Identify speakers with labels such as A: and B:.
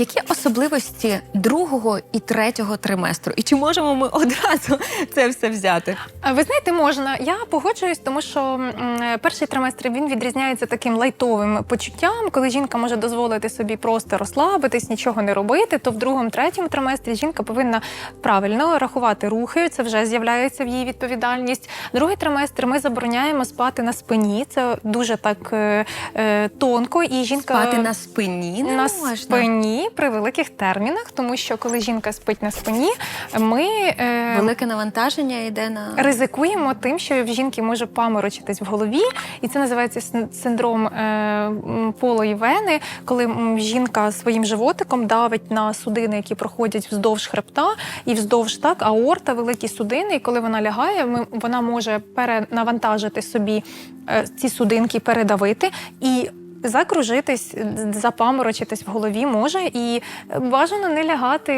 A: які особливості другого і третього триместру? І чи можемо ми одразу це все взяти?
B: Ви знаєте, можна. Я погоджуюсь, тому що м, перший триместр він відрізняється таким лайтовим почуттям, коли жінка може дозволити собі просто розслабитись, нічого не робити. То в другому, третьому триместрі жінка повинна правильно рахувати рухи. Це вже з'являється в її відповідальність. Другий триместр ми забороняємо спати на спині. Це дуже так е, е, тонко, і жінка
A: Спати на спині не
B: на
A: можна.
B: спині при великих термінах, тому що коли жінка спить на спині, ми е,
A: Велике навантаження йде на
B: ризикуємо тим, що в жінки може паморочитись в голові, і це називається син- синдром е, полої вени, коли жінка своїм животиком давить на судини, які проходять вздовж хребта і вздовж так аорта, великі судини. І коли вона лягає, ми, вона може перенавантажити собі е, ці судинки, передавити і. Закружитись, запаморочитись в голові може, і бажано не лягати